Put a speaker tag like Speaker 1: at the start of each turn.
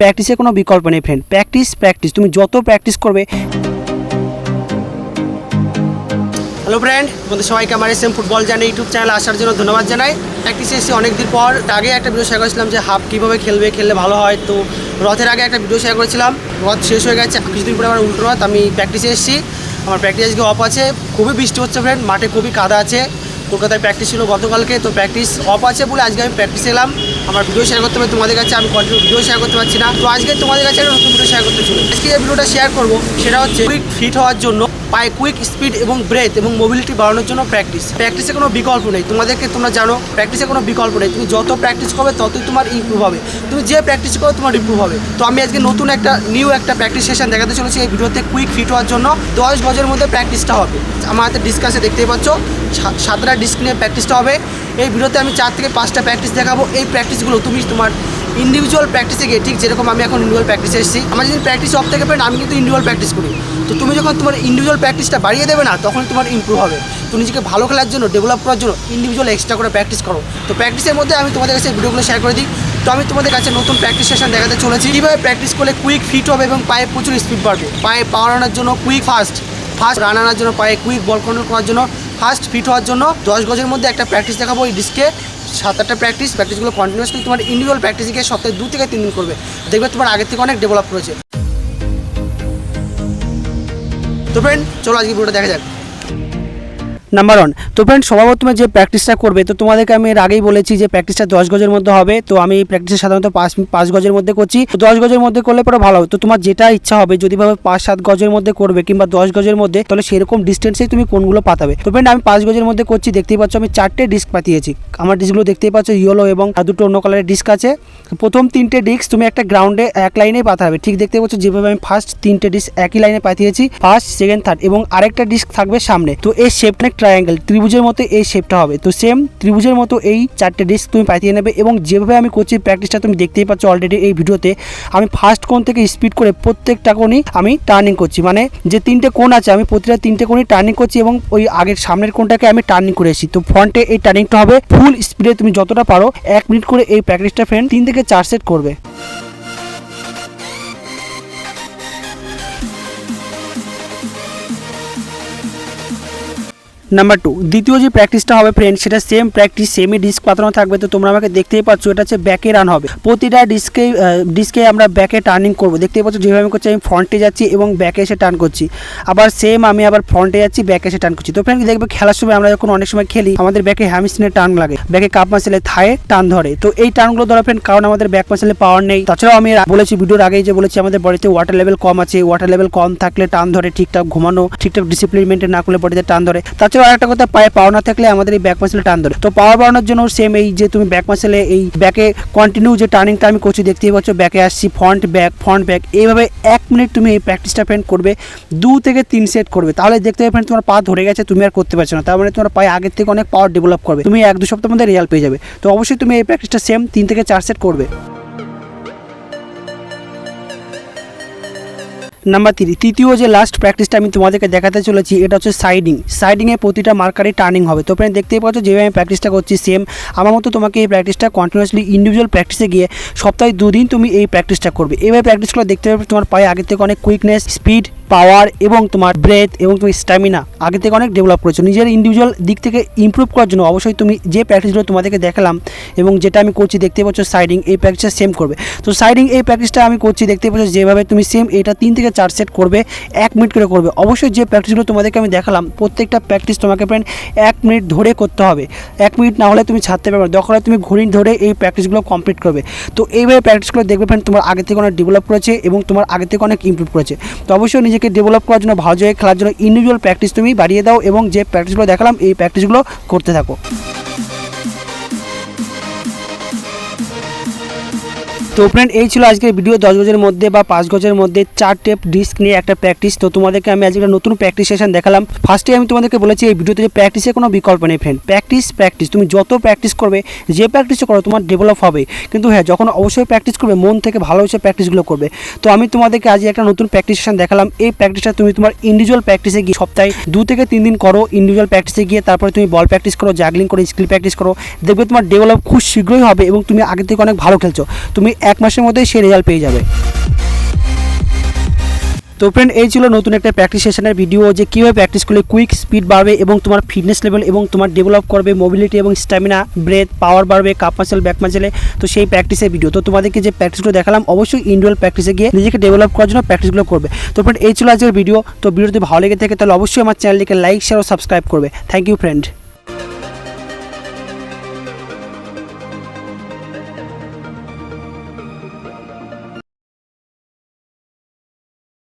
Speaker 1: প্র্যাকটিসের কোনো বিকল্প নেই ফ্রেন্ড প্র্যাকটিস প্র্যাকটিস তুমি যত প্র্যাকটিস করবে হ্যালো ফ্রেন্ড তোমাদের সবাইকে আমার এস ফুটবল জানে ইউটিউব চ্যানেলে আসার জন্য ধন্যবাদ জানাই। প্র্যাকটিসে এসে অনেক দিন পর আগে একটা ভিডিও শেয়ার করেছিলাম যে হাফ কীভাবে খেলবে, খেললে ভালো হয়। তো রথের আগে একটা ভিডিও শেয়ার করেছিলাম। রথ শেষ হয়ে গেছে কিছুদিন পরে আমার উল্টো রথ। আমি প্র্যাকটিসে এসেছি। আমার প্র্যাকটিস আজকে অফ আছে। খুবই বৃষ্টি হচ্ছে ফ্রেন্ড মাঠে খুবই কাদা আছে। কলকাতায় প্র্যাকটিস ছিল গতকালকে, তো প্র্যাকটিস অফ আছে বলে আজকে আমি প্র্যাকটিস এলাম। আমার ভিডিও শেয়ার করতে হবে তোমাদের কাছে, আমি কন্টিনিউ ভিডিও শেয়ার করতে পারছি না। তো আজকে তোমাদের কাছে একটা নতুন ভিডিও শেয়ার করতে চলো আজকে যে ভিডিওটা শেয়ার করব, সেটা হচ্ছে ফিট হওয়ার জন্য পায়ে কুইক স্পিড এবং ব্রেথ এবং মোবিলিটি বাড়ানোর জন্য প্র্যাকটিস প্র্যাকটিসে কোনো বিকল্প নেই। তোমাদেরকে তোমরা জানো প্র্যাকটিসে কোনো বিকল্প নেই। তুমি যত প্র্যাকটিস করবে, ততই তোমার ইমপ্রুভ হবে। তুমি যে প্র্যাকটিস করো তোমার ইমপ্রুভ হবে। তো আমি আজকে নতুন একটা নিউ একটা প্র্যাকটিস সেশন দেখাতে চলেছি এই ভিডিওতে কুইক ফিট হওয়ার জন্য। দশ গজের মধ্যে প্র্যাকটিসটা হবে। আমার হাতে ডিসকাসে দেখতেই পাচ্ছ। সাতটা ডিস্ক নিয়ে প্র্যাকটিসটা হবে। এই ভিডিওতে আমি চার থেকে পাঁচটা প্র্যাকটিস দেখাবো। এই প্র্যাকটিসগুলো তুমি তোমার ইন্ডিভিজুয়াল প্র্যাকটিসে গিয়ে, ঠিক যেরকম আমি এখন ইন্ডিভিজুয়াল প্র্যাকটিসে এসেছি, আমার যদি প্র্যাকটিস অফ থেকে পারেন আমি কিন্তু ইন্ডিভিজুয়াল প্র্যাকটিস করি। তো তুমি যখন তোমার ইন্ডিভিজুয়াল প্র্যাকটিসটা বাড়িয়ে দেবে না, তখন তোমার ইমপ্রুভ হবে। তো নিজেকে ভালো খেলার জন্য ডেভেলপ করার জন্য ইন্ডিভিজুয়াল এক্সট্রা করে প্র্যাকটিস করো। তো প্র্যাকটিসের মধ্যে আমি তোমাদের কাছে ভিডিওগুলো শেয়ার করে দিই। তো আমি তোমাদের কাছে নতুন প্র্যাকটিস সেশন দেখাতে চলেছি। কীভাবে প্র্যাকটিস করলে কুইক ফিট হবে এবং পায়ে প্রচুর স্পিড বাড়বে? পায়ে পাওয়ার আনার জন্য কুইক ফাস্ট ফাস্ট রান আনার জন্য, পায়ে কুইক বল কন্ট্রোল করার জন্য ফাস্ট ফিট হওয়ার জন্য দশ গজের মধ্যে একটা প্র্যাকটিস দেখাবো এই ডিস্কে সাত আটটা প্র্যাকটিস প্র্যাকটিসগুলো কন্টিনিউসলি তোমার ইন্ডিভিজুয়াল প্র্যাকটিস গিয়ে সপ্তাহে দু থেকে তিন দিন করবে। দেখবে তোমার আগের থেকে অনেক ডেভেলপ করেছে তো ফ্রেন্ড চলো আজকে পুরোটা দেখা যাক। নাম্বার ওয়ান তো ফ্রেন্ড সর্বপ্রথমে যে প্র্যাকটিসটা করবে, তো তোমাদেরকে আমি এর আগেই বলেছি যে প্র্যাকটিসটা দশ গজের মধ্যে হবে। তো আমি প্র্যাকটিসটা সাধারণত পাঁচ পাঁচ গজের মধ্যে করছি। দশ গজের মধ্যে করলে পরে ভালো হবে। তো তোমার যেটা ইচ্ছা হবে, যদি ভাবে পাঁচ, সাত গজের মধ্যে করবে কিংবা দশ গজের মধ্যে, তাহলে সেরকম ডিস্টেন্সেই তুমি কোনগুলো পাতাবে। তো ফ্রেন্ড আমি পাঁচ গজের মধ্যে করছি। দেখতেই পাচ্ছ আমি চারটে ডিস্ক পাতিয়েছি। আমার ডিস্কগুলো দেখতেই পাচ্ছ ইয়েলো এবং দুটো অন্য কালারের ডিস্ক আছে। প্রথম তিনটে ডিস্ক তুমি একটা গ্রাউন্ডে এক লাইনে পাতাবে। ঠিক দেখতে পাচ্ছ, যেভাবে আমি ফার্স্ট তিনটে ডিস্ক একই লাইনে পাতিয়েছি ফার্স্ট সেকেন্ড থার্ড এবং আরেকটা ডিস্ক থাকবে সামনে। তো এই শেপটা ট্রায়াঙ্গেল ত্রিভুজের মতো এই শেপটা হবে। তো সেম ত্রিভুজের মতো এই চারটে ডিস্ক তুমি পাতিয়ে নেবে এবং যেভাবে আমি করছি প্র্যাকটিসটা তুমি দেখতেই পাচ্ছ অলরেডি এই ভিডিওতে, আমি ফার্স্ট কোণ থেকে স্পিড করে প্রত্যেকটা কোণই আমি টার্নিং করছি। মানে যে তিনটে কোণ আছে, আমি প্রতিটা তিনটে কোণই টার্নিং করছি এবং ওই আগের সামনের কোণটাকে আমি টার্নিং করে এসেছি। তো ফ্রন্টে এই টার্নিংটা হবে ফুল স্পিডে তুমি যতটা পারো, এক মিনিট করে এই প্র্যাকটিসটা ফ্রেন্ড তিন থেকে চার সেট করবে। নাম্বার টু দ্বিতীয় যে প্র্যাকটিসটা হবে ফ্রেন্ড সেটা সেম প্র্যাকটিস সেমই ডিস্ক পাতানো থাকবে। তো তোমরা আমাকে দেখতেই পাচ্ছ, এটা হচ্ছে ব্যাকে রান হবে। প্রতিটা ডিস্কে ডিস্কে আমরা ব্যাকে টার্নিং করব। দেখতেই পাচ্ছ, যেভাবে আমি করছি, আমি ফ্রন্টে যাচ্ছি এবং ব্যাকে এসে টার্ন করছি। আবার সেম আমি আবার ফ্রন্টে যাচ্ছি ব্যাকে এসে টার্ন করছি। তো ফ্রেন্ড দেখবে খেলার সময় আমরা যখন অনেক সময় খেলি, আমাদের ব্যাকে হ্যামিস্টিনের টার্ন লাগে। ব্যাকে কাপ মাসেলে থায়ে টার্ন ধরে। তো এই টার্নগুলো ধরা ফ্রেন্ড কারণ আমাদের ব্যাক মাসেলে পাওয়ার নেই। তাছাড়াও আমি বলেছি ভিডিওর আগেই যে বলেছি, আমাদের বডিতে ওয়াটার লেভেল কম আছে। ওয়াটার লেভেল কম থাকলে টার্ন ধরে ঠিকঠাক ঘুমানো, ঠিকঠাক ডিসিপ্লিন মেনটেন না করলে বডিতে টার্ন ধরে। তাছাড়াও আরেকটা কথা, পায়ে পাওয়ার না থাকলে আমাদের এই ব্যাক মাসেলে টার্ন ধরে। তো পাওয়ার বাড়ানোর জন্য সেম এই যে তুমি ব্যাক মাসেলে এই ব্যাকে কন্টিনিউ যে টার্নিংটা আমি করছি, দেখতেই পাচ্ছ ব্যাকে আসছি ফ্রন্ট ব্যাক ফ্রন্ট ব্যাক এইভাবে এক মিনিট তুমি এই প্র্যাকটিসটা ফ্রেন্ড করবে, দু থেকে তিন সেট করবে। তাহলে দেখতে পাবে ফ্রেন্ড তোমার পা ধরে গেছে, তুমি আর করতে পারছ না। তার মানে তোমার পায়ে আগের থেকে অনেক পাওয়ার ডেভেলপ করবে। তুমি এক দু সপ্তাহের মধ্যে রেজাল্ট পেয়ে যাবে। তো অবশ্যই তুমি এই প্র্যাকটিসটা সেম তিন থেকে চার সেট করবে। নাম্বার থ্রি তৃতীয় যে লাস্ট প্র্যাকটিসটা আমি তোমাদেরকে দেখাতে চলেছি, এটা হচ্ছে সাইডিং সাইডিংয়ে প্রতিটা মার্কারে টার্নিং হবে। তো ফ্রেন্ড দেখতেই পাচ্ছ, যেভাবে আমি প্র্যাকটিসটা করছি সেম আমার মতো তোমাকে এই প্র্যাকটিসটা কন্টিনিউসলি ইন্ডিভিজুয়াল প্র্যাকটিসে গিয়ে সপ্তাহে দুদিন তুমি এই প্র্যাকটিসটা করবে। এইভাবে প্র্যাকটিসগুলো দেখতে পাবে, তোমার পায়ে আগের থেকে অনেক কুইকনেস স্পিড পাওয়ার এবং তোমার ব্রেথ এবং তুমি স্ট্যামিনা আগে থেকে অনেক ডেভেলপ করেছ। নিজের ইন্ডিভিজুয়াল দিক থেকে ইমপ্রুভ করার জন্য অবশ্যই তুমি যে প্র্যাকটিসগুলো তোমাদেরকে দেখালাম এবং যেটা আমি করছি, দেখতে পাচ্ছ সাইডিং এই প্র্যাকটিসটা সেম করবে। তো সাইডিং এই প্র্যাকটিসটা আমি করছি, দেখতে পাচ্ছ যেভাবে তুমি সেম এটা তিন থেকে চার সেট করবে, এক মিনিট করে করবে। অবশ্যই যে প্র্যাকটিসগুলো তোমাদেরকে আমি দেখালাম, প্রত্যেকটা প্র্যাকটিস তোমাকে ফ্রেন্ড এক মিনিট ধরে করতে হবে। এক মিনিট না হলে তুমি ছাড়তে পারবে না। দরকার তুমি ঘড়ি ধরে এই প্র্যাকটিসগুলো কমপ্লিট করবে। তো এইভাবে প্র্যাকটিসগুলো দেখবে ফ্রেন্ড তোমার আগে থেকে অনেক ডেভেলপ করেছে এবং তোমার আগে থেকে অনেক ইমপ্রুভ করেছে। তো অবশ্যই নিজেকে ডেভেলপ করার জন্য, ভালো জায়গায় খেলার জন্য ইন্ডিভিজুয়াল প্র্যাকটিস তুমি বাড়িয়ে দাও এবং যে প্র্যাকটিসগুলো দেখালাম, এই প্র্যাকটিসগুলো করতে থাকো। তো ফ্রেন্ড এই ছিল আজকের ভিডিও দশ গজের মধ্যে বা পাঁচ গজের মধ্যে চার টেপ ডিস্ক নিয়ে একটা প্র্যাকটিস তো তোমাদেরকে আমি আজকে একটা নতুন প্র্যাকটিস সেশন দেখালাম। ফার্স্টে আমি তোমাদেরকে বলেছি এই ভিডিওতে যে প্র্যাকটিসের কোনো বিকল্প নেই ফ্রেন্ড প্র্যাকটিস প্র্যাকটিস তুমি যত প্র্যাকটিস করবে, যে প্র্যাকটিস করো, তোমার ডেভেলপ হবে। কিন্তু হ্যাঁ যখন অবশ্যই প্র্যাকটিস করবে, মন থেকে ভালোবেসে প্র্যাকটিসগুলো করবে। তো আমি তোমাদেরকে আজ একটা নতুন প্র্যাকটিস সেশন দেখালাম। এই প্র্যাকটিসটা তুমি তোমার ইন্ডিভিজুয়াল প্র্যাকটিসে গিয়ে সপ্তাহে দু থেকে তিন দিন করো। ইন্ডিভিজুয়াল প্র্যাকটিসে গিয়ে তারপরে তুমি বল প্র্যাকটিস করো জাগলিং করো স্কিল প্র্যাকটিস করো। দেখবে তোমার ডেভেলপ খুব শীঘ্রই হবে এবং তুমি আগে থেকে অনেক ভালো খেলছো। তুমি এক মাসের মধ্যেই সে রেজাল্ট পেয়ে যাবে। তো ফ্রেন্ড এই ছিল নতুন একটা প্র্যাকটিস সেশনের ভিডিও যে কীভাবে প্র্যাকটিস করলে কুইক স্পিড বাড়বে এবং তোমার ফিটনেস লেভেল এবং তোমার ডেভেলপ করবে মোবিলিটি এবং স্ট্যামিনা ব্রেথ পাওয়ার বাড়বে কাপ মাসেল ব্যাক মাসেলে তো সেই প্র্যাকটিসের ভিডিও তো তোমাদেরকে যে প্র্যাকটিসগুলো দেখালাম, অবশ্যই ইন্ডোর প্র্যাকটিসে গিয়ে নিজেকে ডেভেলপ করার জন্য প্র্যাকটিসগুলো করবে। তো ফ্রেন্ড এই ছিল আজকের ভিডিও তো ভিডিও যদি ভালো লেগে থাকে, তাহলে অবশ্যই আমার চ্যানেলটিকে লাইক শেয়ার ও সাবস্ক্রাইব করবে। Thank you friend